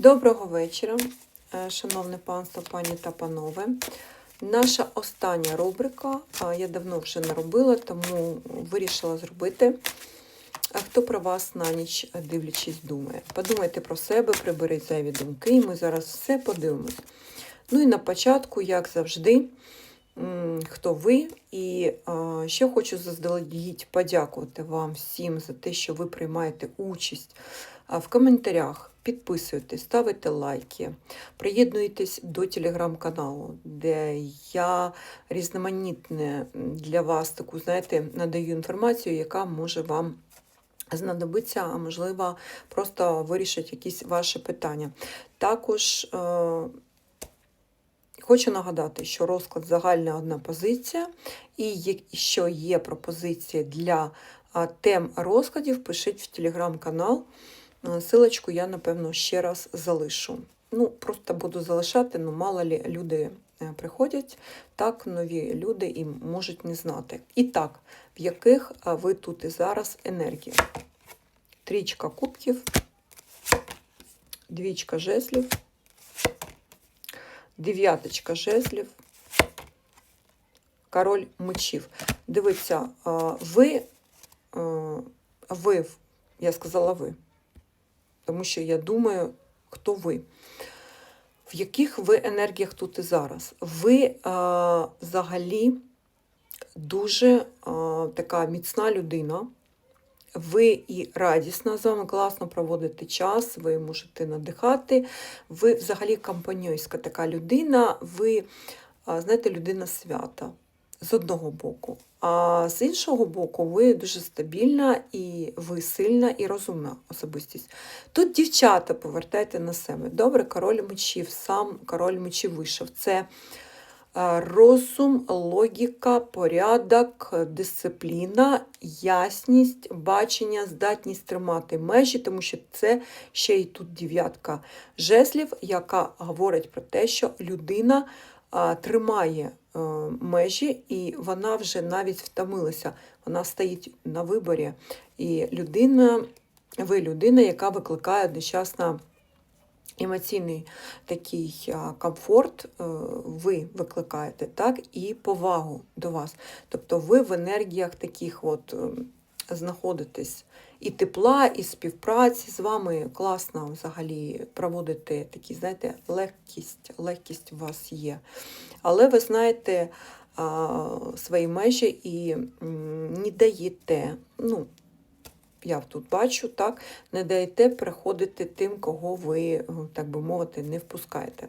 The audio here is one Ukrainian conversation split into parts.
Доброго вечора, е, шановне панство, пані та панове. Наша остання рубрика. Я давно вже не робила, тому вирішила зробити. Хто про вас на ніч дивлячись думає? Подумайте про себе, приберіть зайві думки, і ми зараз все подивимось. Ну і на початку, як завжди, хто ви. І ще хочу заздалегідь подякувати вам всім за те, що ви приймаєте участь в коментарях. Підписуйтесь, ставите лайки, приєднуйтесь до телеграм-каналу, де я різноманітне для вас таку, знаєте, надаю інформацію, яка може вам знадобиться, а можливо, просто вирішить якісь ваші питання. Також е, хочу нагадати, що розклад загальна одна позиція, і якщо є пропозиції для а, тем розкладів, пишіть в телеграм-канал. Е, Силочку я, напевно, ще раз залишу. Ну, просто буду залишати, ну, мало лі люди е, приходять, так, нові люди і можуть не знати. І так, в яких ви тут і зараз енергії? Трічка кубків, двічка жезлів, дев'яточка жезлів, король мечів. Дивіться, ви, ви, я сказала ви, тому що я думаю, хто ви. В яких ви енергіях тут і зараз? Ви а, взагалі дуже а, така міцна людина. Ви і радісна, з вами класно проводите час, ви можете надихати. Ви взагалі компаньойська така людина, ви, знаєте, людина свята з одного боку. А з іншого боку, ви дуже стабільна і ви сильна і розумна особистість. Тут дівчата повертайте на себе. Добре, король мечів, сам король мечів вийшов. Це е, розум, логіка, порядок, дисципліна, ясність, бачення, здатність тримати межі, тому що це ще й тут дев'ятка жезлів, яка говорить про те, що людина тримає е, межі, і вона вже навіть втомилася. Вона стоїть на виборі. І людина, ви людина, яка викликає одночасно емоційний такий комфорт, е, ви викликаєте, так, і повагу до вас. Тобто ви в енергіях таких от знаходитесь і тепла, і співпраці з вами класно взагалі проводити такі, знаєте, легкість, легкість у вас є. Але ви знаєте свої межі і не даєте, ну, я тут бачу, так, не даєте приходити тим, кого ви, так би мовити, не впускаєте.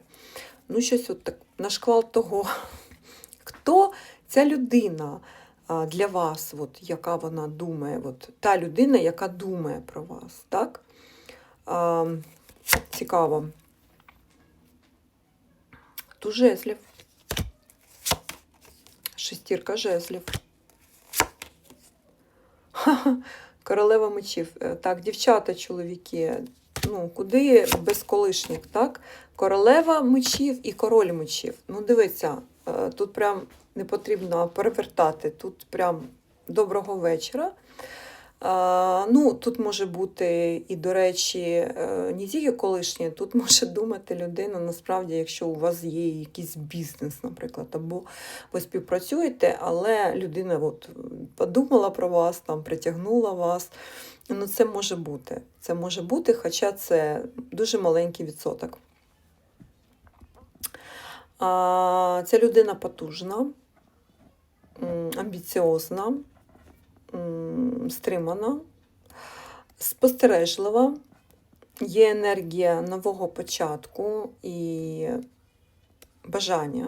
Ну, щось от так, на шквал того, хто ця людина для вас, от, яка вона думає, от, та людина, яка думає про вас, так? А, цікаво. Ту жезлів. Шестірка жезлів. Королева мечів. Е, Так, дівчата, чоловіки. Ну, куди без колишніх, так? Королева мечів і король мечів. Ну, дивіться, тут прям не потрібно перевертати. Тут прям доброго вечора. Ну, тут може бути і, до речі, е, не тільки колишнє, тут може думати людина, насправді, якщо у вас є якийсь бізнес, наприклад, або ви співпрацюєте, але людина от подумала про вас, там, притягнула вас. Ну, це може бути. Це може бути, хоча це дуже маленький відсоток. Ця людина потужна, амбіціозна, стримана, спостережлива, є енергія нового початку і бажання.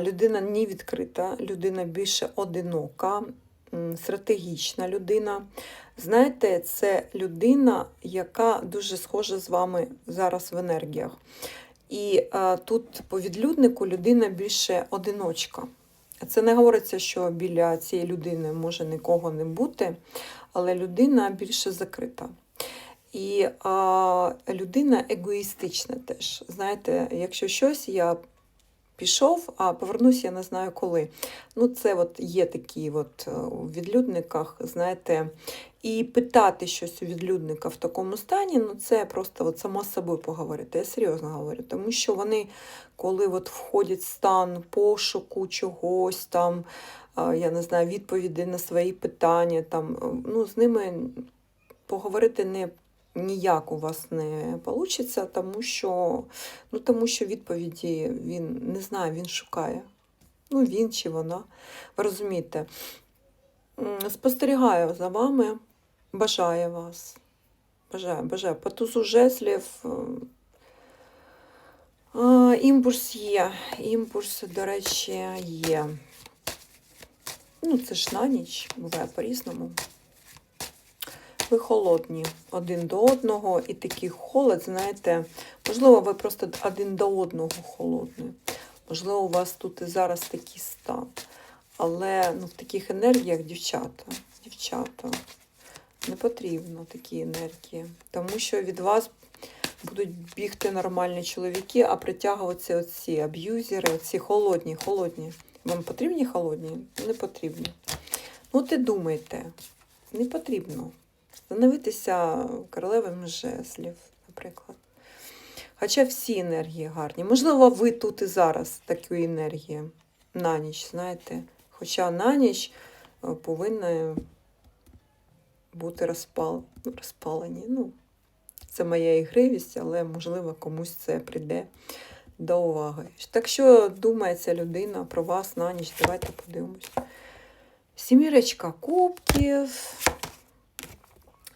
Людина не відкрита, людина більше одинока, стратегічна людина. Знаєте, це людина, яка дуже схожа з вами зараз в енергіях. І а, тут по відлюднику людина більше одиночка. Це не говориться, що біля цієї людини може нікого не бути, але людина більше закрита. І а, людина егоїстична теж. Знаєте, якщо щось, я пішов, а повернусь я не знаю коли. Ну, це от є такі от е, у відлюдниках, знаєте, і питати щось у відлюдника в такому стані, ну це просто от само з собою поговорити. Я серйозно говорю, тому що вони, коли от входять в стан пошуку чогось там, е, я не знаю, відповіді на свої питання, там, е, ну, з ними поговорити не ніяк у вас не вийде, тому що, ну, тому що відповіді він не знає, він шукає. Ну, він чи вона. Ви розумієте, спостерігаю за вами, бажаю вас. Бажаю, бажаю. По тузу жезлів. е, Імпульс є. Імпульс, до речі, є. Ну, це ж на ніч, буває по-різному. Ви холодні один до одного, і такий холод, знаєте, можливо, ви просто один до одного холодні. Можливо, у вас тут і зараз такий стан. Але ну, в таких енергіях, дівчата, дівчата, не потрібно такі енергії. Тому що від вас будуть бігти нормальні чоловіки, а притягуватися оці аб'юзери, оці холодні, холодні. Вам потрібні холодні? Не потрібні. Ну, і думайте, не потрібно становитися королевами жезлів, наприклад. Хоча всі енергії гарні. Можливо, ви тут і зараз такої енергії на ніч, знаєте. Хоча на ніч е, повинна бути розпал... розпалені. Ну, це моя ігривість, але, можливо, комусь це прийде до уваги. Так що думає ця людина про вас на ніч? Давайте подивимось. Сімірочка кубків,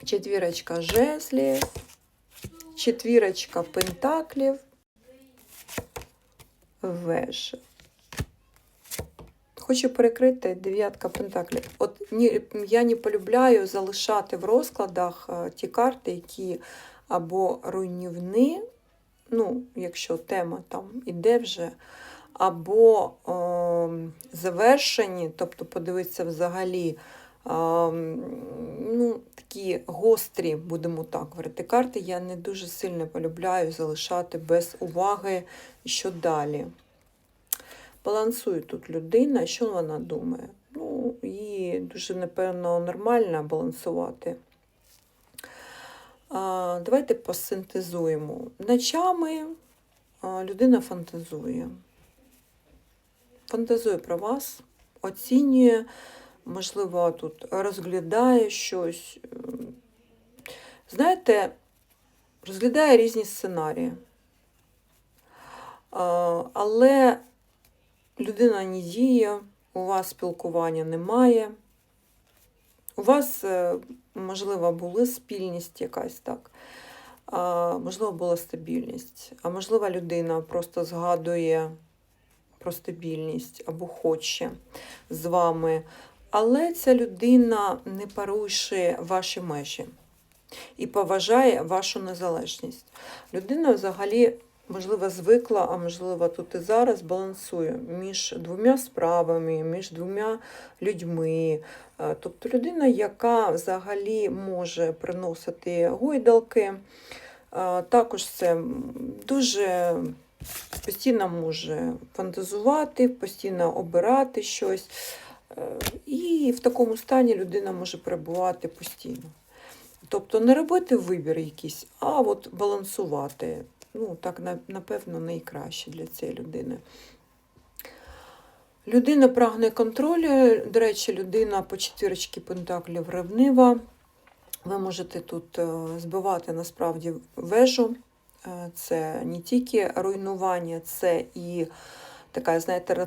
четвірочка жезлів, четвірочка пентаклів, вежа. Хочу перекрити дев'ятка пентаклів. От ні, я не полюбляю залишати в розкладах е, ті карти, які або руйнівні, ну, якщо тема там іде вже, або е, завершені, тобто подивитися взагалі е, ну, такі гострі, будемо так говорити, карти, я не дуже сильно полюбляю залишати без уваги, що далі. Балансує тут людина, що вона думає? Ну, їй дуже, напевно, нормально балансувати. А, Давайте посинтезуємо. Ночами людина фантазує. Фантазує про вас, оцінює, можливо, тут розглядає щось. Знаєте, розглядає різні сценарії. Але людина не діє, у вас спілкування немає. У вас, е, можливо, була спільність якась так, можливо, була стабільність, а можливо, людина просто згадує про стабільність або хоче з вами. Але ця людина не порушує ваші межі і поважає вашу незалежність. Людина взагалі можливо, звикла, а можливо, тут і зараз балансує між двома справами, між двома людьми. Е, Тобто людина, яка взагалі може приносити гойдалки, е, також це дуже постійно може фантазувати, постійно обирати щось. Е, І в такому стані людина може перебувати постійно. Тобто не робити вибір якийсь, а от балансувати ну, так, напевно, найкраще для цієї людини. Людина прагне контролю. До речі, людина по четвірочці пентаклів ревнива. Ви можете тут е, збивати насправді вежу. Е, це не тільки руйнування, це і така, знаєте,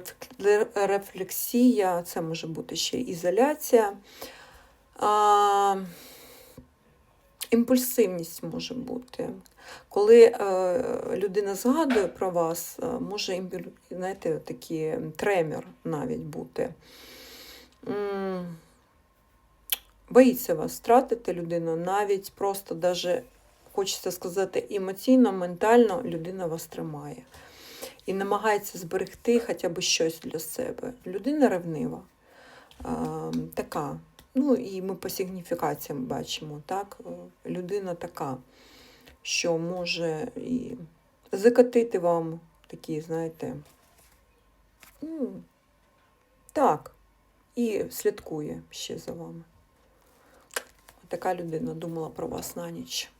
рефлексія, це може бути ще ізоляція. А, Імпульсивність може бути. Коли е, людина згадує про вас, е, може знаєте, такий тремір навіть бути. Боїться вас втратити людину, навіть просто, даже, хочеться сказати, емоційно, ментально людина вас тримає. І намагається зберегти хоча б щось для себе. Людина ревнива, е, така. Ну і ми по сигніфікаціям бачимо, так? Людина така що може і закатити вам такі, знаєте, М, Так, і слідкує ще за вами. Така людина думала про вас на ніч.